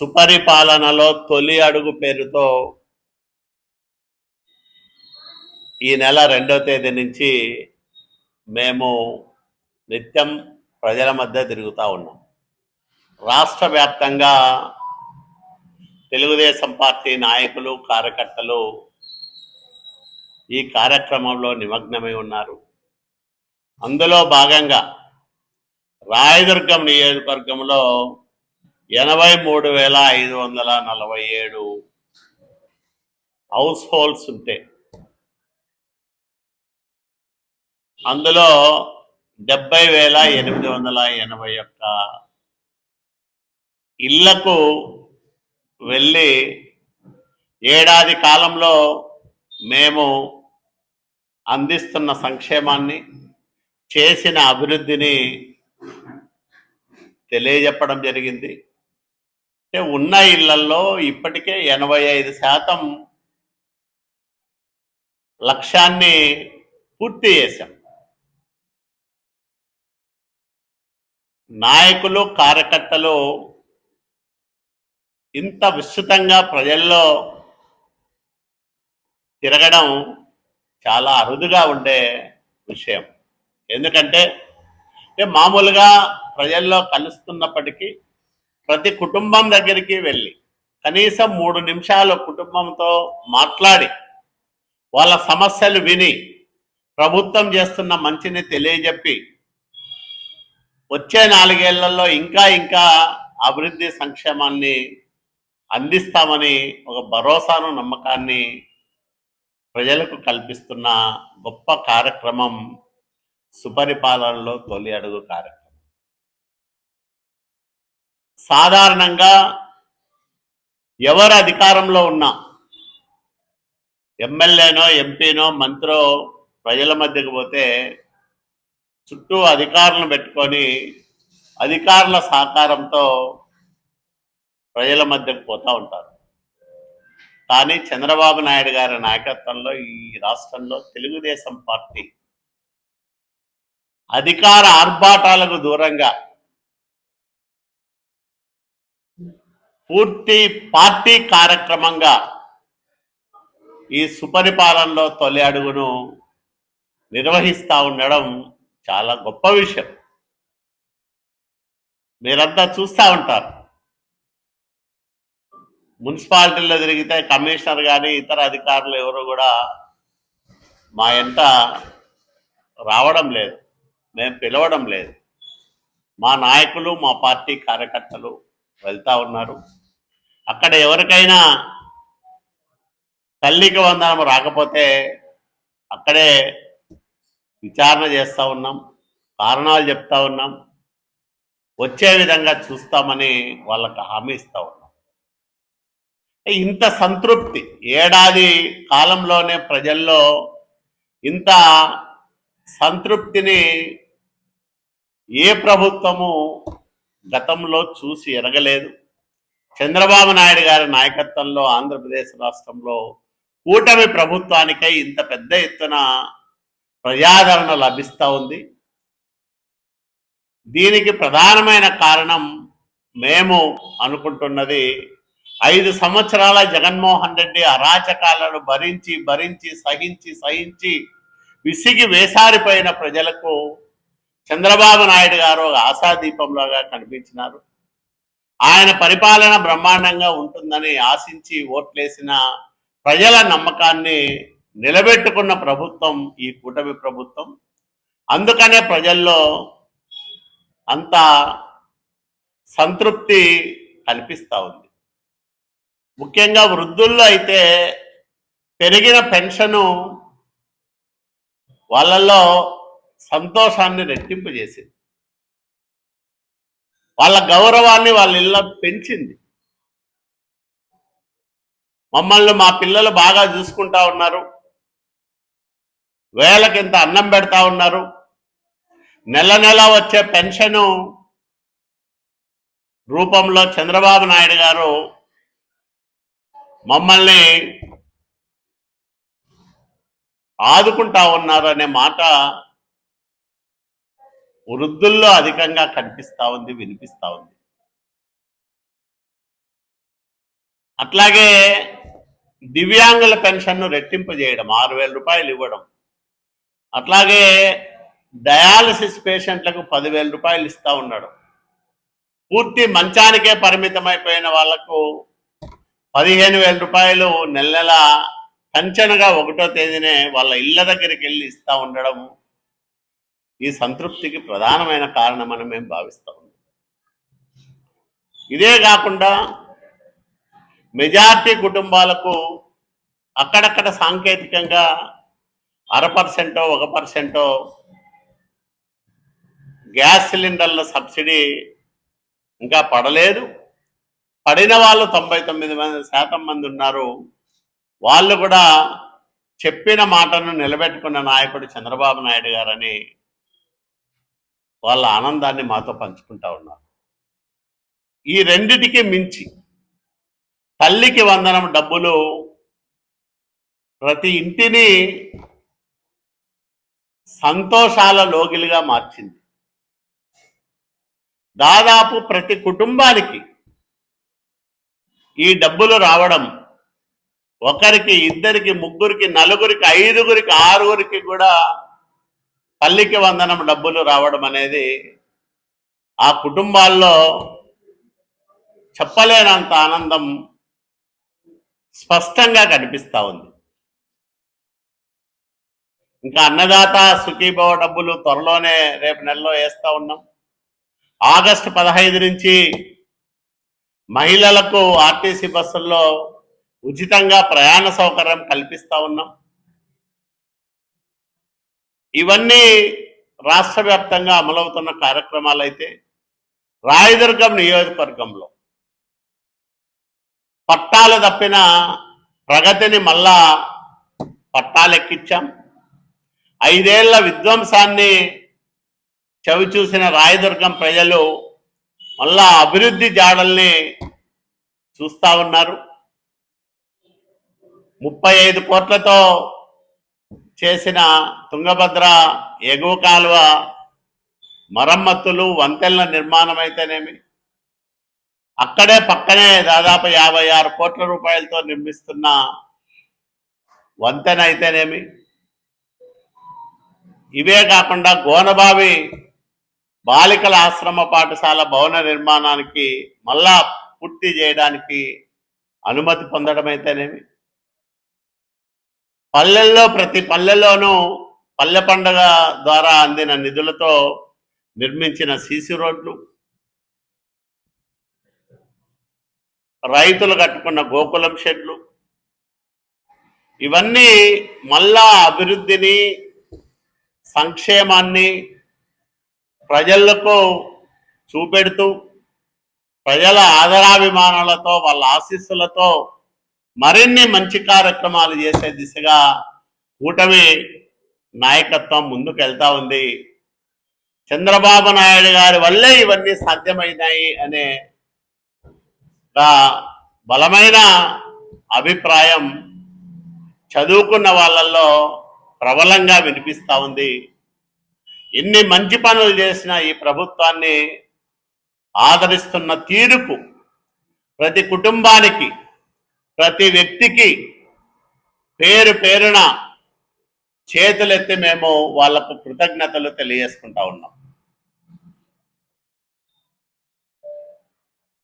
సుపరిపాలనలో తొలి అడుగు పేరుతో ఈ నెల రెండో తేదీ నుంచి మేము నిత్యం ప్రజల మధ్య తిరుగుతూ ఉన్నాం. రాష్ట్ర వ్యాప్తంగా తెలుగుదేశం పార్టీ నాయకులు కార్యకర్తలు ఈ కార్యక్రమంలో నిమగ్నమై ఉన్నారు. అందులో భాగంగా రాయదుర్గం నియోజకవర్గంలో ఎనభై మూడు వేల ఐదు వందల నలభై ఏడు హౌస్ హోల్డ్స్ ఉంటే. అందులో డెబ్బై వేల ఎనిమిది వందల ఎనభై ఒక్క ఇళ్ళకు వెళ్ళి ఏడాది కాలంలో మేము అందిస్తున్న సంక్షేమాన్ని చేసిన అభివృద్ధిని తెలియజెప్పడం జరిగింది. అంటే ఉన్న ఇళ్ళలో ఇప్పటికే ఎనభై ఐదు శాతం లక్ష్యాన్ని పూర్తి చేశాం. నాయకులు కార్యకర్తలు ఇంత విస్తృతంగా ప్రజల్లో తిరగడం చాలా అరుదుగా ఉండే విషయం. ఎందుకంటే మామూలుగా ప్రజల్లో కలుస్తున్నప్పటికీ ప్రతి కుటుంబం దగ్గరికి వెళ్ళి కనీసం మూడు నిమిషాలు కుటుంబంతో మాట్లాడి వాళ్ళ సమస్యలు విని ప్రభుత్వం చేస్తున్న మంచిని తెలియజెప్పి వచ్చే నాలుగేళ్ళలో ఇంకా ఇంకా అభివృద్ధి సంక్షేమాన్ని అందిస్తామని ఒక భరోసాను నమ్మకాన్ని ప్రజలకు కల్పిస్తున్న గొప్ప కార్యక్రమం సుపరిపాలనలో తొలి అడుగు కార్యక్రమం. సాధారణంగా ఎవరు అధికారంలో ఉన్నా ఎమ్మెల్యేనో ఎంపీనో మంత్రో ప్రజల మధ్యకు పోతే చుట్టూ అధికారులను పెట్టుకొని అధికారుల సహకారంతో ప్రజల మధ్యకు పోతూ ఉంటారు. కానీ చంద్రబాబు నాయుడు గారి నాయకత్వంలో ఈ రాష్ట్రంలో తెలుగుదేశం పార్టీ అధికార ఆర్భాటాలకు దూరంగా పూర్తి పార్టీ కార్యక్రమంగా ఈ సుపరిపాలనలో తొలి అడుగును నిర్వహిస్తూ ఉండడం చాలా గొప్ప విషయం. మీరంతా చూస్తూ ఉంటారు. మున్సిపాలిటీలో తిరిగితే కమిషనర్ కానీ ఇతర అధికారులు ఎవరు కూడా మా ఎంట రావడం లేదు. మేము పిలవడం లేదు. మా నాయకులు మా పార్టీ కార్యకర్తలు వెళ్తూ ఉన్నారు. అక్కడ ఎవరికైనా తల్లికి వందనం రాకపోతే అక్కడే విచారణ చేస్తూ ఉన్నాం కారణాలు చెప్తా ఉన్నాం వచ్చే విధంగా చూస్తామని వాళ్ళకి హామీ ఇస్తా ఉన్నాం. ఇంత సంతృప్తి ఏడాది కాలంలోనే ప్రజల్లో ఇంత సంతృప్తిని ఏ ప్రభుత్వము గతంలో చూసి ఎరగలేదు. చంద్రబాబు నాయుడు గారి నాయకత్వంలో ఆంధ్రప్రదేశ్ రాష్ట్రంలో కూటమి ప్రభుత్వానికై ఇంత పెద్ద ఎత్తున ప్రజాదరణ లభిస్తూ ఉంది. దీనికి ప్రధానమైన కారణం మేము అనుకుంటున్నది ఐదు సంవత్సరాల జగన్మోహన్ రెడ్డి అరాచకాలను భరించి భరించి సహించి సహించి విసిగి వేసారిపోయిన ప్రజలకు చంద్రబాబు నాయుడు గారు ఒక ఆశాదీపంలాగా కనిపించినారు. ఆయన పరిపాలన బ్రహ్మాండంగా ఉంటుందని ఆశించి ఓట్లేసిన ప్రజల నమ్మకాన్ని నిలబెట్టుకున్న ప్రభుత్వం ఈ కూటమి ప్రభుత్వం. అందుకనే ప్రజల్లో అంత సంతృప్తి కల్పిస్తూ ఉంది. ముఖ్యంగా వృద్ధుల్లో అయితే పెరిగిన పెన్షను వాళ్ళల్లో సంతోషాన్ని రెట్టింపు చేసింది వాళ్ళ గౌరవాన్ని వాళ్ళ ఇళ్ళ పెంచింది. మమ్మల్ని మా పిల్లలు బాగా చూసుకుంటా ఉన్నారు. వేలకింత అన్నం పెడతా ఉన్నారు. నెల నెల వచ్చే పెన్షను రూపంలో చంద్రబాబు నాయుడు గారు మమ్మల్ని ఆదుకుంటా ఉన్నారు అనే మాట వృద్ధుల్లో అధికంగా కనిపిస్తూ ఉంది వినిపిస్తూ ఉంది. అట్లాగే దివ్యాంగుల పెన్షన్ను రెట్టింపు చేయడం ఆరు వేల రూపాయలు ఇవ్వడం. అట్లాగే డయాలసిస్ పేషెంట్లకు పదివేల రూపాయలు ఇస్తూ ఉన్నాడు. పూర్తి మంచానికే పరిమితమైపోయిన వాళ్ళకు పదిహేను వేల రూపాయలు నెల నెల కంచెనగా ఒకటో తేదీనే వాళ్ళ ఇళ్ళ దగ్గరికి వెళ్ళి ఇస్తూ ఉండడం ఈ సంతృప్తికి ప్రధానమైన కారణమని మేము భావిస్తాం ఇదే కాకుండా మెజార్టీ కుటుంబాలకు అక్కడక్కడ సాంకేతికంగా అర పర్సెంటో ఒక పర్సెంటో గ్యాస్ సిలిండర్ల సబ్సిడీ ఇంకా పడలేదు. పడిన వాళ్ళు తొంభై తొమ్మిది మంది శాతం మంది ఉన్నారు. వాళ్ళు కూడా చెప్పిన మాటను నిలబెట్టుకున్న నాయకుడు చంద్రబాబు నాయుడు గారని వాళ్ళ ఆనందాన్ని మాతో పంచుకుంటా ఉన్నారు. ఈ రెండిటికి మించి తల్లికి వందనం డబ్బులు ప్రతి ఇంటిని సంతోషాల లోగిలుగా మార్చింది. దాదాపు ప్రతి కుటుంబానికి ఈ డబ్బులు రావడం ఒకరికి ఇద్దరికి ముగ్గురికి నలుగురికి ఐదుగురికి ఆరుగురికి కూడా తల్లికి వందనం డబ్బులు రావడం అనేది ఆ కుటుంబాల్లో చెప్పలేనంత ఆనందం స్పష్టంగా కనిపిస్తా ఉంది. ఇంకా అన్నదాత సుఖీభవ డబ్బులు త్వరలోనే రేపు నెలలో వేస్తూ ఉన్నాం. ఆగస్టు పదహైదు నుంచి మహిళలకు ఆర్టీసీ బస్సుల్లో ఉచితంగా ప్రయాణ సౌకర్యం కల్పిస్తూ ఉన్నాం. ఇవన్నీ రాష్ట్ర వ్యాప్తంగా అమలవుతున్న కార్యక్రమాలు అయితే రాయదుర్గం నియోజకవర్గంలో. పట్టాలు తప్పిన ప్రగతిని మళ్ళా పట్టాలెక్కించాం. ఐదేళ్ళ విధ్వంసాన్ని చవి చూసిన రాయదుర్గం ప్రజలు మళ్ళా అభివృద్ధి జాడల్ని చూస్తా ఉన్నారు. ముప్పై ఐదు కోట్లతో చేసిన తుంగభద్ర ఎగువ కాలువ మరమ్మతులు వంతెనల నిర్మాణం అయితేనేమి అక్కడే పక్కనే దాదాపు యాభై ఆరు కోట్ల రూపాయలతో నిర్మిస్తున్న వంతెన అయితేనేమి? ఇవే కాకుండా గోనబావి బాలికల ఆశ్రమ పాఠశాల భవన నిర్మాణానికి మళ్ళా పూర్తి చేయడానికి అనుమతి పొందడం అయితేనేమి పల్లెల్లో ప్రతి పల్లెల్లోనూ పల్లె పండగ ద్వారా అందిన నిధులతో నిర్మించిన సీసీ రోడ్లు రైతులు కట్టుకున్న గోకులం షెడ్లు ఇవన్నీ మళ్ళా అభివృద్ధిని సంక్షేమాన్ని ప్రజలకు చూపెడుతూ ప్రజల ఆదరాభిమానాలతో వాళ్ళ ఆశీస్సులతో మరిన్ని మంచి కార్యక్రమాలు చేసే దిశగా కూటమి నాయకత్వం ముందుకు వెళ్తా ఉంది. చంద్రబాబు నాయుడు గారి వల్లే ఇవన్నీ సాధ్యమైనాయి అనే బలమైన అభిప్రాయం చదువుకున్న వాళ్ళల్లో ప్రబలంగా వినిపిస్తూ ఉంది. ఎన్ని మంచి పనులు చేసిన ఈ ప్రభుత్వాన్ని ఆదరిస్తున్న తీరుకు ప్రతి కుటుంబానికి ప్రతి వ్యక్తికి పేరు పేరున చేతులెత్తి మేము వాళ్ళకు కృతజ్ఞతలు తెలియజేసుకుంటా ఉన్నాం.